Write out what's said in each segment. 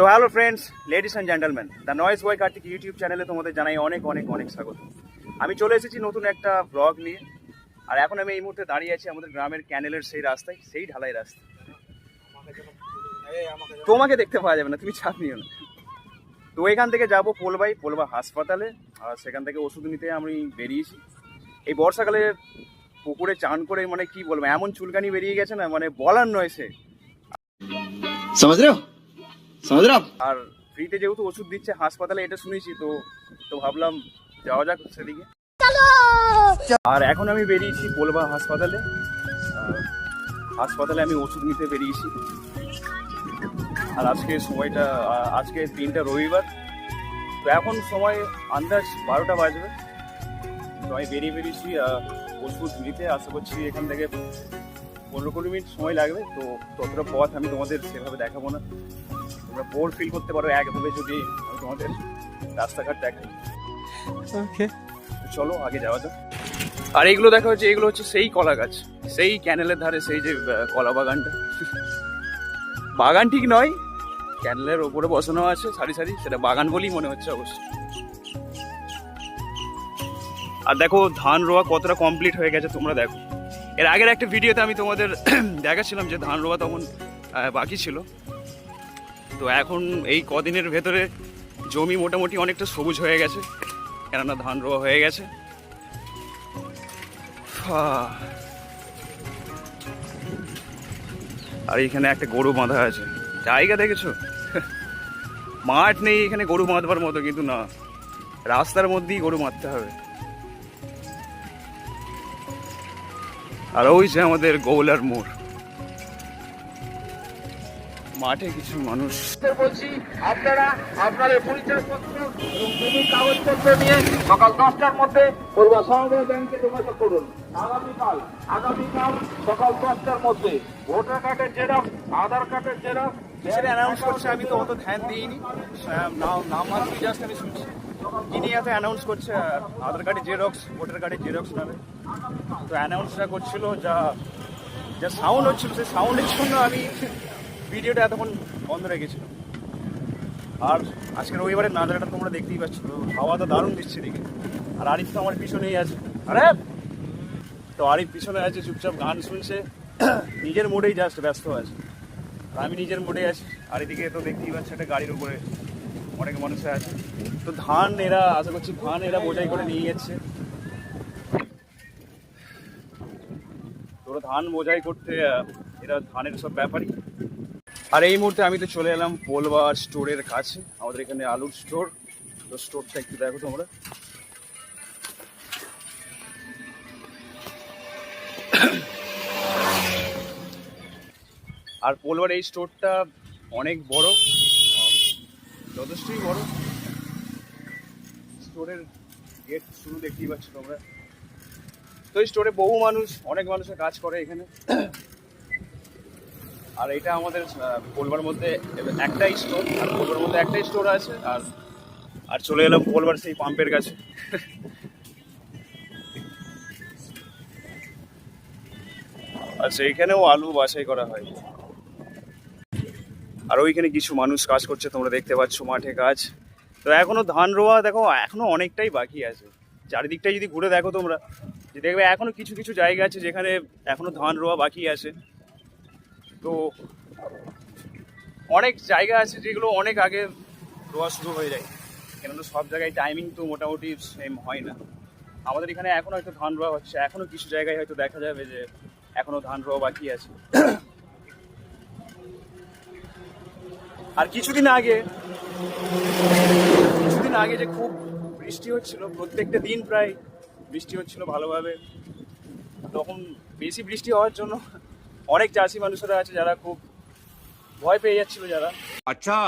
তো hello friends ladies and gentleman the noise boy Kartik YouTube চ্যানেলে তোমাদের জানাই অনেক অনেক অনেক স্বাগত। আমি চলে এসেছি নতুন একটা ব্লগ নিয়ে, আর এখন আমি এই মুহূর্তে দাঁড়িয়ে আছি আমাদের গ্রামের ক্যানেলের সেই রাস্তায়, সেই ঢালাই রাস্তা তোমাকে দেখতে পাওয়া যাবে না, তুমি চাপ নিও না। তো এখান থেকে যাব পোলবাই, পোলবা হাসপাতালে, আর সেখান থেকে ওষুধ নিতে আমি বেরিয়েছি। এই বর্ষাকালে পুকুরে চান করে মানে কি বলব, এমন চুলকানি বেরিয়ে গেছে না মানে বলার নয় সে। সমাজ আর ফ্রিতে যেহেতু ওষুধ দিচ্ছে হাসপাতালে এটা শুনেছি তো তো ভাবলাম যাওয়া যাক সেদিকে। আর এখন আমি বেরিয়েছি পোলবা হাসপাতালে। হাসপাতালে আমি ওষুধ নিতে বেরিয়েছি। আর আজকে সময়টা আজকে দিনটা রবিবার। তো এখন সময় আন্দাজ বারোটা বাজবে। তো আমি বেরিয়ে বেরিয়েছি ওষুধ নিতে। আশা করছি এখান থেকে পনেরো কুড়ি মিনিট সময় লাগবে। তো ততটা পথ আমি তোমাদের সেভাবে দেখাবো না। তোমরা বোর ফিল করতে পারো একভাবে যদি আমি তোমাদের রাস্তাঘাট দেখাই তো চলো আগে যাওয়া যাক। আর এইগুলো দেখা হচ্ছে এগুলো হচ্ছে সেই কলা গাছ। সেই ক্যানেলের ধারে সেই যে কলা বাগানটা। বাগান ঠিক নয় ক্যানেলের ওপরে বসানো আছে সারি সারি সেটা বাগান বলেই মনে হচ্ছে অবশ্য। আর দেখো ধান রোয়া কতটা কমপ্লিট হয়ে গেছে তোমরা দেখো। এর আগের একটা ভিডিওতে আমি তোমাদের দেখাচ্ছিলাম যে ধান রোয়া তখন বাকি ছিল। তো এখন এই কদিনের ভেতরে জমি মোটামুটি অনেকটা সবুজ হয়ে গেছে। কেননা ধান রোয়া হয়ে গেছে। আর এখানে একটা গরু বাঁধা আছে। জায়গা দেখেছ? মাঠ নেই এখানে গরু বাঁধবার মতো, কিন্তু না। রাস্তার মধ্যেই গরু মারতে হবে। আর ওই যে আমাদের গৌলার মোড়। মাঠে কিছু মানুষ। বলছি আপনারা আপনাদের পরিচয়পত্র এবং কাগজপত্র নিয়ে সকাল দশটার মধ্যে পূর্বা সহযোগী ব্যাংকে যোগাযোগ করুন। আগামীকাল আগামীকাল সকাল দশটার মধ্যে ভোটার কার্ডের জেরক্স আধার কার্ডের জেরক্স কিসের অ্যানাউন্স করছে আমি তো অত ধ্যান দিইনি। নাম নাম মাত্র জাস্ট আমি শুনছি। যিনি এত অ্যানাউন্স করছে আধার কার্ডের জেরক্স ভোটার কার্ডের জেরক্স নামে। তো অ্যানাউন্সটা করছিল যা যা সাউন্ড হচ্ছিল সেই সাউন্ডের জন্য আমি ভিডিওটা এতক্ষণ বন্ধ রেখেছিলাম আর আজকে রবিবারের নাজারাটা তোমরা দেখতেই পাচ্ছ হাওয়া তো দারুণ দিচ্ছে দিকে আর আরিফ তো আমার পিছনেই আছে। আরে তো আরিফ পিছনে আছে, চুপচাপ গান শুনছে। নিজের মোড়েই জাস্ট ব্যস্ত আছে। আর আমি নিজের মোড়ে আছি। আর এদিকে তো দেখতেই পাচ্ছি, একটা গাড়ির উপরে অনেক মানুষ আছে। তো ধান এরা, আশা করছি ধান এরা বোঝাই করে নিয়ে যাচ্ছে। তোরা ধান বোঝাই করতে এরা ধানের সব ব্যাপারই। আর এই মুহূর্তে আমি তো চলে এলাম পোলবা স্টোরের কাছে, আমাদের এখানে আলুর স্টোর। তো স্টোরটা একটু দেখো তোমরা। আর পোলবার এই স্টোরটা অনেক বড়, যথেষ্টই বড়। স্টোরের গেট শুরু দেখতেই পাচ্ছ তোমরা। তো এই স্টোরে বহু মানুষ, অনেক মানুষের কাজ করে এখানে। আর এটা আমাদের পোলবার মধ্যে একটাই স্টোর আর পোলবার মধ্যে একটাই স্টোর আছে, আর আর চলে এলাম পোলবার সেই পাম্পের কাছে। আর সেইখানেও আলু বাছাই করা হয়। আর ওইখানে কিছু মানুষ কাজ করছে, তোমরা দেখতে পাচ্ছ মাঠে কাজ। তো এখনও ধান রোয়া, দেখো, এখনও অনেকটাই বাকি আছে। চারিদিকটা যদি ঘুরে দেখো তোমরা দেখবে এখনও কিছু কিছু জায়গা আছে যেখানে এখনও ধান রোয়া বাকি আছে। তো অনেক জায়গা আছে যেগুলো অনেক আগে রোয়া শুরু হয়ে যায়। কেননা সব জায়গায় টাইমিং তো মোটামুটি সেম হয় না। আমাদের এখানে এখনও হয়তো ধান রোয়া হচ্ছে। এখনও কিছু জায়গায় হয়তো দেখা যাবে যে এখনও ধান রোয়া বাকি আছে। আর কিছুদিন আগে কিছুদিন আগে যে খুব বৃষ্টি হচ্ছিল, প্রত্যেকটা দিন প্রায় বৃষ্টি হচ্ছিল ভালোভাবে। তখন বেশি বৃষ্টি হওয়ার জন্য অনেক চাষি মানুষেরা আছে যারা খুব ভয় পেয়ে যাচ্ছিল যারা। আচ্ছা।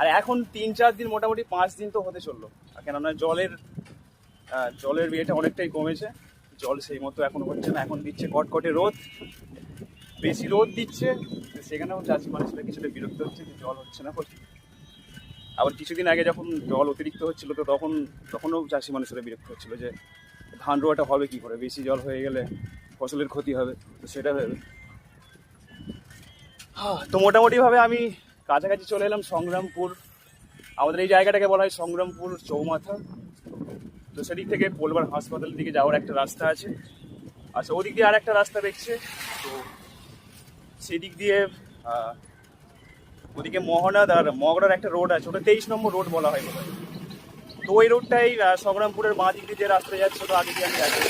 আর এখন তিন চার দিন মোটামুটি পাঁচ দিন তো হতে চলল। কেননা জলের জলের বিয়েটা অনেকটাই কমেছে। জল সেই মতো এখন হচ্ছে না এখন দিচ্ছে কটকটে রোদ। বেশি রোদ দিচ্ছে সেখানেও চাষি মানুষরা কিছুটা বিরক্ত হচ্ছে যে জল হচ্ছে না বলছে আবার কিছুদিন আগে যখন জল অতিরিক্ত হচ্ছিল তো তখন তখনও চাষি মানুষরা বিরক্ত হচ্ছিল যে ধান রোয়াটা হবে কী করে? বেশি জল হয়ে গেলে ফসলের ক্ষতি হবে, তো সেটা ভেবে। তো মোটামুটিভাবে আমি কাছাকাছি চলে এলাম সংগ্রামপুর। আমাদের এই জায়গাটাকে বলা হয় সংগ্রামপুর চৌমাথা। তো সেদিক থেকে পোলবার হাসপাতালের দিকে যাওয়ার একটা রাস্তা আছে। আচ্ছা ওদিক দিয়ে আর একটা রাস্তা দেখছে। তো সেদিক দিয়ে ওদিকে মহানাদ আর মগরার একটা রোড আছে। ওটা তেইশ নম্বর রোড বলা হয়। তো ওই রোডটাই সংগ্রামপুরের বাঁ দিক দিয়ে যে রাস্তা যাচ্ছে তো আগে দিয়ে আমি যাচ্ছি।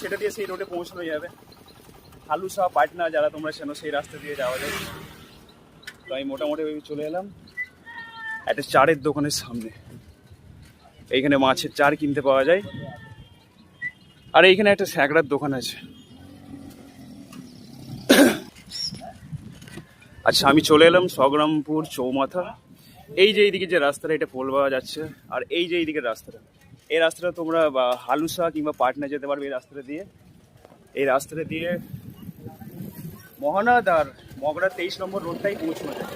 সেটা দিয়ে সেই রোডে পৌঁছানো যাবে। হালুসা পাটনা যারা তোমরা চেনো, সেই রাস্তা দিয়ে যাওয়া যায়। তো আমি মোটামুটি চলে এলাম। একটা চারের দোকানের সামনে। এইখানে মাছের চার কিনতে পাওয়া যায়। আর এইখানে একটা স্যাঁকড়ার দোকান আছে। আচ্ছা আমি চলে এলাম সংগ্রামপুর চৌমাথা। এই যে এইদিকে যে রাস্তাটা, এটা পোল পাওয়া যাচ্ছে। আর এই যে এইদিকের রাস্তাটা। এই রাস্তাটা তোমরা হালুসা কিংবা পাটনা যেতে পারবে এই রাস্তাটা দিয়ে। এই রাস্তাটা দিয়ে মহানাদ আর মগরা তেইশ নম্বর রোডটাই যায়।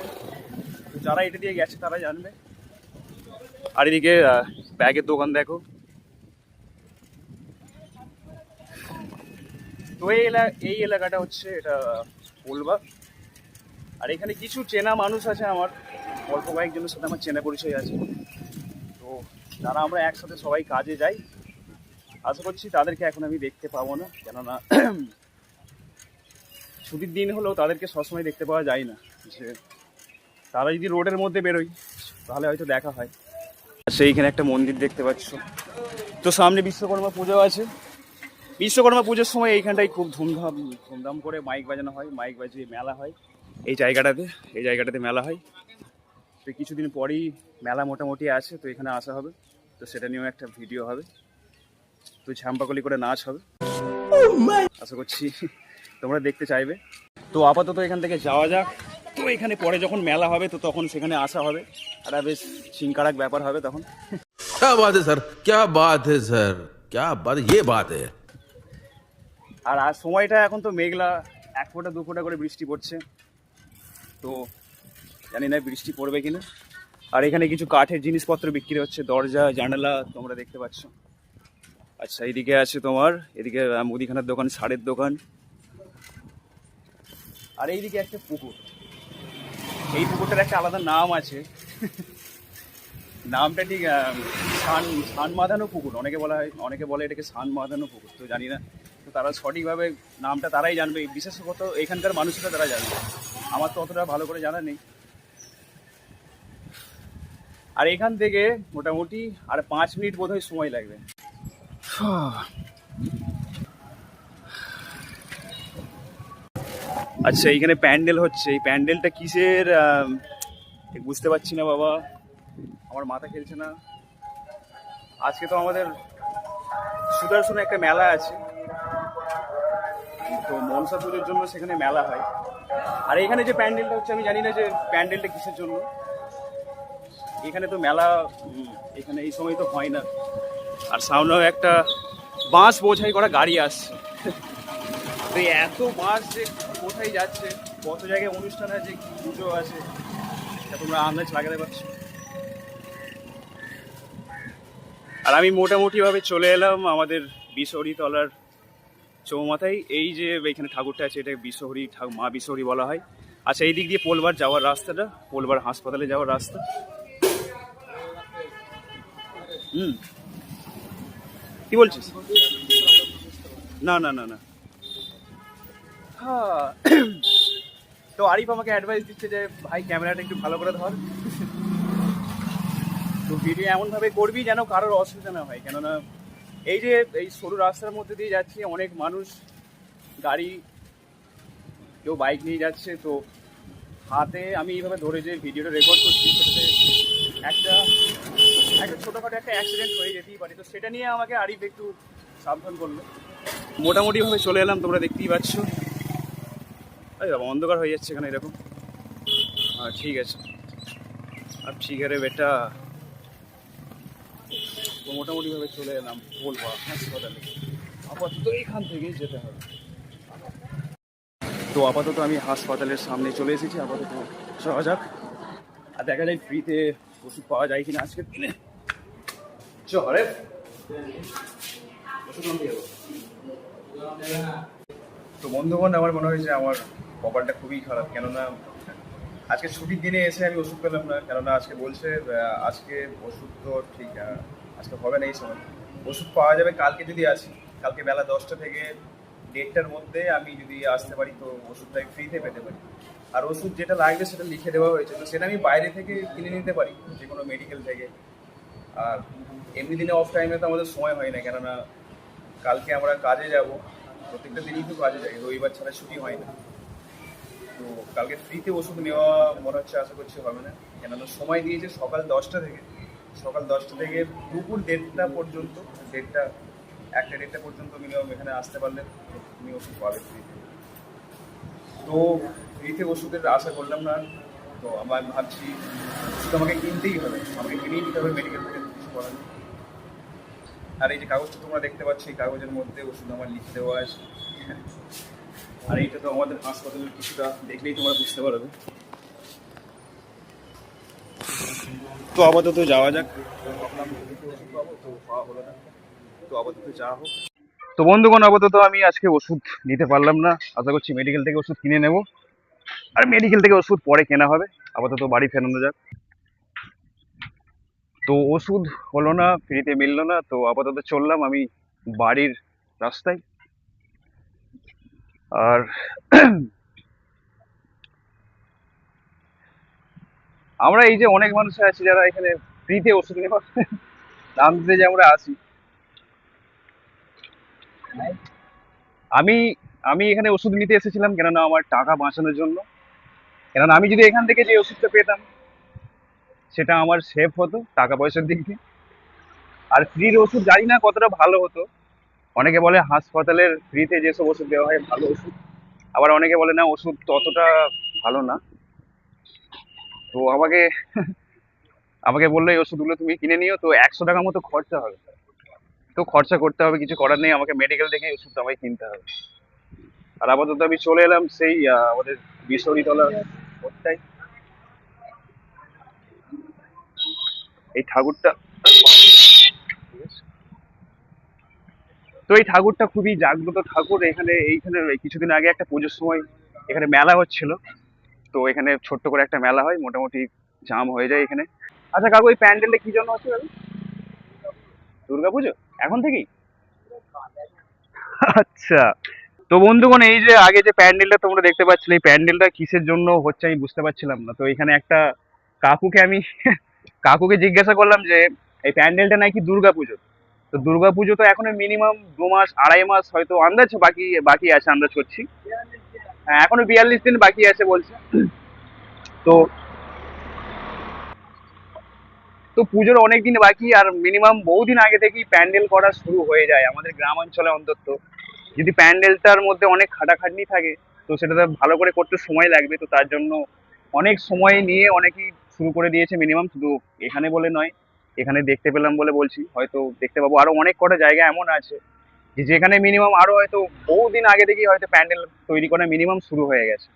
তো যারা এটা দিয়ে গেছে, তারা জানবে। আর এদিকে ব্যাগের দোকান দেখো। তো এই এলা, এই এলাকাটা হচ্ছে এটা পোলবা আর এখানে কিছু চেনা মানুষ আছে আমার। অল্প কয়েকজনের সাথে আমার চেনা পরিচয় আছে। যারা আমরা একসাথে সবাই কাজে যাই, আশা করছি তাদেরকে এখন আমি দেখতে পাবো না। কেননা ছুটির দিন হলেও তাদেরকে সবসময় দেখতে পাওয়া যায় না যে তারা যদি রোডের মধ্যে বেরোয়, তাহলে হয়তো দেখা হয়। সেইখানে একটা মন্দির দেখতে পাচ্ছ। তো সামনে বিশ্বকর্মা পুজো আছে। বিশ্বকর্মা পুজোর সময় এইখানটায় খুব ধুমধাম ধুমধাম করে মাইক বাজানো হয়। মাইক বাজিয়ে মেলা হয়। এই জায়গাটাতে এই জায়গাটাতে মেলা হয়। তো কিছুদিন পরেই মেলা মোটামুটি আছে তো এখানে আসা হবে তো সেটা নিয়েও একটা ভিডিও হবে তো ঝাম্পাকলি করে নাচ হবে আশা করছি তোমরা দেখতে চাইবে তো আপাতত এখান থেকে যাওয়া যাক তো এখানে পরে যখন মেলা হবে তো তখন সেখানে আসা হবে আর বেশ চিনকারাক ব্যাপার হবে তখন क्या बात है सर क्या बात है सर क्या बात ये बात है আর আর সময়টা এখন তো মেঘলা এক ফোঁটা দু ফোঁটা করে বৃষ্টি পড়ছে তো জানি না বৃষ্টি পড়বে কিনা। আর এখানে কিছু কাঠের জিনিসপত্র বিক্রি হচ্ছে, দরজা, জানালা, তোমরা দেখতে পাচ্ছ। আচ্ছা এইদিকে আছে তোমার, এদিকে মুদিখানার দোকান, সারের দোকান। আর এইদিকে একটা পুকুর। এই পুকুরটার একটা আলাদা নাম আছে। নামটা ঠিক সান সান মাধানো পুকুর, অনেকে বলা হয়, অনেকে বলে এটাকে সান মাধানো পুকুর, তো জানি না। তো তারা সঠিকভাবে নামটা তারাই জানবে। বিশেষত এখানকার মানুষরা তারা জানবে। আমার তো অতটা ভালো করে জানা নেই। আর এখান থেকে মোটামুটি আর পাঁচ মিনিট বোধহয় সময় লাগবে। আচ্ছা এইখানে প্যান্ডেল হচ্ছে। এই প্যান্ডেলটা কিসের বুঝতে পারছি না বাবা। আমার মাথা খেলছে না। আজকে তো আমাদের সুদর্শনে একটা মেলা আছে। তো মনসা পুজোর জন্য সেখানে মেলা হয়। আর এখানে যে প্যান্ডেলটা হচ্ছে, আমি জানি না যে প্যান্ডেলটা কিসের জন্য। এখানে তো মেলা এখানে এই সময় তো হয় না। আর সামনেও একটা বাঁশ বোঝাই করা গাড়ি আসছে। তো এত বাঁশ যে কোথায় যাচ্ছে, কত জায়গায় অনুষ্ঠান আছে পুজো আছে তোমরা আন্দাজ লাগাতে পারছ? আর আমি মোটামুটিভাবে চলে এলাম আমাদের বিশহরি তলার চৌমাথায়। এই যে এখানে ঠাকুরটা আছে, এটা বিশহরি মা বিশহরি বলা হয়। আচ্ছা এই দিক দিয়ে পোলবার যাওয়ার রাস্তাটা, পোলবার হাসপাতালে যাওয়ার রাস্তা। হুম। কি বলছিস? না না না না। হ্যাঁ। তো আরিফ আমাকে অ্যাডভাইস দিচ্ছে যে, ভাই ক্যামেরাটা একটু ভালো করে ধর। তো ভিডিও এমনভাবে করবি যেন কারোর অসুবিধা না হয়। কেননা এই যে, এই সরু রাস্তার মধ্যে দিয়ে যাচ্ছি, অনেক মানুষ গাড়ি, কেউ বাইক নিয়ে যাচ্ছে। তো হাতে আমি এইভাবে ধরে যে ভিডিওটা রেকর্ড করছি, সেটাতে একটা একটা ছোটোখাটো একটা অ্যাক্সিডেন্ট হয়ে যেতেই পারে। তো সেটা নিয়ে আমাকে আরিফ একটু সাবধান করল। মোটামুটিভাবে চলে এলাম, তোমরা দেখতেই পাচ্ছ। আরে বাবা, অন্ধকার হয়ে যাচ্ছে এখানে, এরকম। হ্যাঁ ঠিক আছে। আর ঠিক আছে, বেটা। তো মোটামুটিভাবে চলে এলাম, বলব হাসপাতালে আপাতত এখান থেকেই যেতে হবে। তো আপাতত আমি হাসপাতালের সামনে চলে এসেছি, আপাতত যাওয়া যাক। আর দেখা যায় ফ্রিতে ওষুধ পাওয়া যায় কিনা আজকের দিনে। ওষুধ আনতে তো বন্ধুগণ, আমার মনে হয়েছে আমার কপালটা খুবই খারাপ, কেননা আজকে ছুটির দিনে এসে আমি ওষুধ পেলাম না, কেননা আজকে বলছে আজকে ওষুধ তো ঠিক আজকে হবে না এই সময়। ওষুধ পাওয়া যাবে কালকে যদি আসি, কালকে বেলা দশটা থেকে দেড়টার মধ্যে আমি যদি আসতে পারি, তো ওষুধটা আমি ফ্রিতে পেতে পারি। আর ওষুধ যেটা লাগবে সেটা লিখে দেওয়া হয়েছে, তো সেটা আমি বাইরে থেকে কিনে নিতে পারি, যে কোনো মেডিকেল থেকে। আর এমনি দিনে অফ টাইমে তো আমাদের সময় হয় না, কেননা কালকে আমরা কাজে যাব, প্রত্যেকটা দিনই তো কাজে যাই, রবিবার ছাড়া ছুটি হয় না। তো কালকে ফ্রিতে ওষুধ নেওয়া মনে হচ্ছে আশা করছি হবে না, কেননা সময় দিয়েছে সকাল দশটা থেকে। সকাল দশটা থেকে দুপুর দেড়টা পর্যন্ত, দেড়টা, একটা দেড়টা পর্যন্ত মিনিমাম এখানে আসতে পারলে তুমি ওষুধ পাবে ফ্রিতে তো ফ্রিতে ওষুধের আশা করলাম না, তো আমার ভাবছি ওষুধ আমাকে কিনতেই হবে, আমাকে কিনেই নিতে হবে মেডিকেল থেকে। কিছু আর এই যে কাগজটা তোমরা দেখতে পাচ্ছ, এই কাগজের মধ্যে ওষুধ আমার লিখে দেওয়া আছে। আর এইটা তো আমাদের হাসপাতালের কিছুটা, দেখলেই তোমরা বুঝতে পারবে। তো আপাতত যাওয়া যাক। তো আপাতত যাওয়া হোক। তো বন্ধুগণ, আপাতত আমি আজকে ওষুধ নিতে পারলাম না। আশা করছি মেডিকেল থেকে ওষুধ কিনে নেব। আর মেডিকেল থেকে ওষুধ পরে কেনা হবে। আপাতত বাড়ি ফেরানো যাক। তো ওষুধ হলো না, ফ্রিতে মিললো না, তো আপাতত চললাম আমি বাড়ির রাস্তায়। আর আমরা এই যে অনেক মানুষ আছি যারা এখানে ফ্রিতে ওষুধ নেওয়া দাম দিতে যে আমরা আসি আমি আমি এখানে ওষুধ নিতে এসেছিলাম কেননা আমার টাকা বাঁচানোর জন্য। কেননা আমি যদি এখান থেকে যে ওষুধটা পেতাম সেটা আমার সেফ হতো টাকা পয়সার দিক দিয়ে। আর ফ্রির ওষুধ জানি না কতটা ভালো হতো। অনেকে বলে হাসপাতালের ফ্রিতে যেসব ওষুধ দেওয়া হয় ভালো ওষুধ। আবার অনেকে বলে, না, ওষুধ ততটা ভালো না। তো আমাকে আমাকে বলল, এই ওষুধগুলো তুমি কিনে নিও। তো একশো টাকা মতো খরচা হবে। তো খরচা করতে হবে, কিছু করার নেই। আমাকে মেডিকেল থেকে ওষুধটা আমাকে কিনতে হবে। আর আপাতত আমি চলে এলাম সেই আমাদের বিশ্বরিতলা ওটাই এই ঠাকুরটা তো এই ঠাকুরটা খুবই জাগ্রত ঠাকুর। এখানে এইখানে এই কিছুদিন আগে একটা পুজোর সময় এখানে মেলা হচ্ছিল। তো এখানে ছোট্ট করে একটা মেলা হয়, মোটামুটি জাম হয়ে যায় এখানে। আচ্ছা কাকু, এই প্যান্ডেলটা কি জন্য দাদা দুর্গা পুজো? এখন থেকেই? আচ্ছা। তো বন্ধুগণ, এই যে আগে যে প্যান্ডেলটা তোমরা দেখতে পাচ্ছিলে, এই প্যান্ডেলটা কিসের জন্য হচ্ছে আমি বুঝতে পারছিলাম না। তো এখানে একটা কাকুকে আমি কাকুকে জিজ্ঞাসা করলাম যে, এই প্যান্ডেলটা নাকি দুর্গা পুজো তো দুর্গা পুজো তো এখনও মিনিমাম দু মাস, আড়াই মাস হয়তো আন্দাজ বাকি বাকি আছে আন্দাজ করছি। হ্যাঁ এখনও বিয়াল্লিশ দিন বাকি আছে বলছে। তো তো পুজোর অনেক দিন বাকি, আর মিনিমাম বহুদিন আগে থেকেই প্যান্ডেল করা শুরু হয়ে যায় আমাদের গ্রাম অঞ্চলে অন্তত। যদি প্যান্ডেলটার মধ্যে অনেক খাটাখাটনি থাকে, তো সেটাতে ভালো করে করতে সময় লাগবে, তো তার জন্য অনেক সময় নিয়ে অনেকেই শুরু করে দিয়েছে মিনিমাম শুধু এখানে বলে নয়, এখানে দেখতে পেলাম বলে বলছি। হয়তো দেখতে পাবো। আরও অনেক কটা জায়গা এমন আছে যে যেখানে মিনিমাম আরও হয়তো বহুদিন আগে থেকেই হয়তো প্যান্ডেল তৈরি করা মিনিমাম শুরু হয়ে গেছে।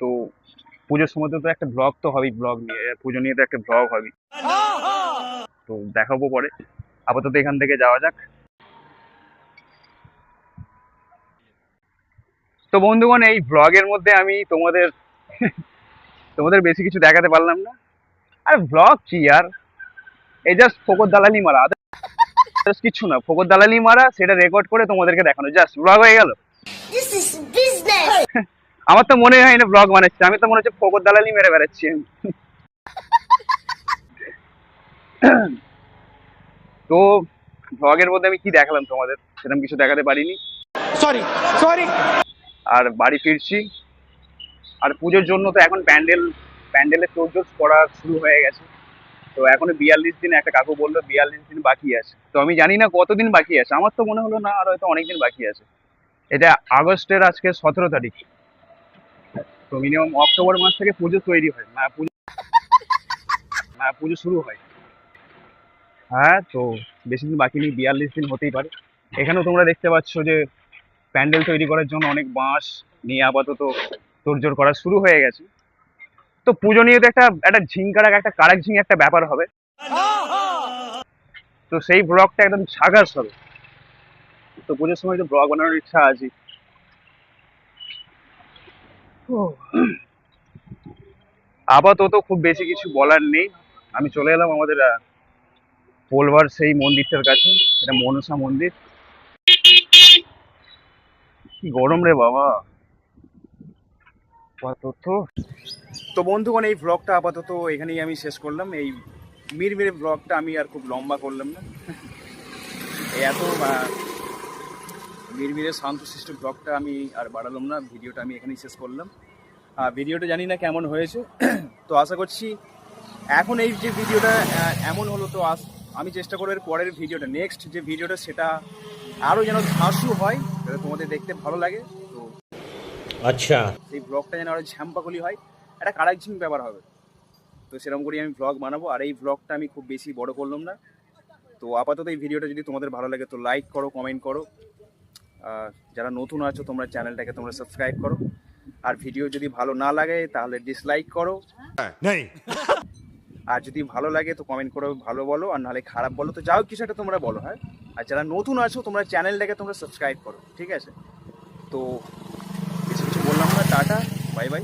তো পুজোর সময় তো একটা ব্লগ তো হবেই ব্লগ নিয়ে, পুজো নিয়ে তো একটা ব্লগ হবে তো দেখাবো পরে। আপাতত এখান থেকে যাওয়া যাক। তো বন্ধুগণ, এই ব্লগের মধ্যে আমি তোমাদের তোমাদের বেশি কিছু দেখাতে পারলাম না। আর ব্লগ কি আর? এই জাস্ট ফোকর দালালি মারা। জাস্ট কিছু না ফোকর দালালি মারা সেটা রেকর্ড করে তোমাদেরকে দেখানো। জাস্ট ব্লগ হয়ে গেল। আমার তো মনে হয় না ব্লগ বানাচ্ছি আমি তো মনে হচ্ছে ফোকর দালালি মেরে বেড়াচ্ছি। তো ব্লগের মধ্যে আমি কি দেখালাম তোমাদের? সেরকম কিছু দেখাতে পারিনি। সরি সরি আর বাড়ি ফিরছি। আর পুজোর জন্য তো এখন প্যান্ডেল প্যান্ডেলের তোড়জোড় করা শুরু হয়ে গেছে। তো এখনও বিয়াল্লিশ দিন একটা কাকু বলল বিয়াল্লিশ দিন বাকি আছে। তো আমি জানি না কতদিন বাকি আছে। আমার তো মনে হলো না আর হয়তো অনেকদিন বাকি আছে। এটা আগস্টের আজকে সতেরো তারিখ। তো মিনিমাম অক্টোবর মাস থেকে পুজো তৈরি হয়। না পুজো না পুজো শুরু হয়। হ্যাঁ তো বেশি দিন বাকি নেই বিয়াল্লিশ দিন হতেই পারে। এখানেও তোমরা দেখতে পাচ্ছ যে প্যান্ডেল তৈরি করার জন্য অনেক বাঁশ নিয়ে আপাতত তোড়জোড় করা শুরু হয়ে গেছে। তো পুজো নিয়ে তো একটা একটা ঝিঙ্কারাক একটা কারাক ঝিং একটা ব্যাপার হবে। তো সেই ব্লগটা একদম ঝাগাস হবে। তো পুজোর সময় তো ব্লগ বানানোর ইচ্ছা আছে। আপাতত খুব বেশি কিছু বলার নেই। আমি চলে এলাম আমাদের আহ, পোলবার সেই মন্দিরটার কাছে। এটা মনসা মন্দির। কি গরম রে বাবা। আপাতত। তো বন্ধুগণ, এই ব্লগটা আপাতত এখানেই আমি শেষ করলাম। এই মিরমিরে ব্লগটা আমি আর খুব লম্বা করলাম না। এত মিরমিরে শান্তশিষ্ট ব্লগটা আমি আর বাড়ালাম না। ভিডিওটা আমি এখানেই শেষ করলাম। ভিডিওটা জানি না কেমন হয়েছে। তো আশা করছি এখন এই যে ভিডিওটা এমন হলো, তো আস, আমি চেষ্টা করব এর পরের ভিডিওটা নেক্সট যে ভিডিওটা, সেটা আরও যেন ধাঁসু হয় তোমাদের দেখতে ভালো লাগে। আচ্ছা। এই ব্লগটা যেন আরও ঝ্যাম্পাকলি হয় একটা কারেকশন ব্যাপার হবে। তো সেরকম করেই আমি ব্লগ বানাবো আর এই ব্লগটা আমি খুব বেশি বড় করলাম না। তো আপাতত এই ভিডিওটা যদি তোমাদের ভালো লাগে তো লাইক করো কমেন্ট করো। যারা নতুন আছো তোমরা চ্যানেলটাকে তোমরা সাবস্ক্রাইব করো। আর ভিডিও যদি ভালো না লাগে তাহলে ডিসলাইক করো। আর যদি ভালো লাগে তো কমেন্ট করো ভালো বলো আর নাহলে খারাপ বলো। তো যাও কিছু একটা তোমরা বলো হ্যাঁ? আর যারা নতুন আছো তোমরা চ্যানেলটাকে তোমরা সাবস্ক্রাইব করো ঠিক আছে? তো বেশি কিছু বললাম না টাটা বাই বাই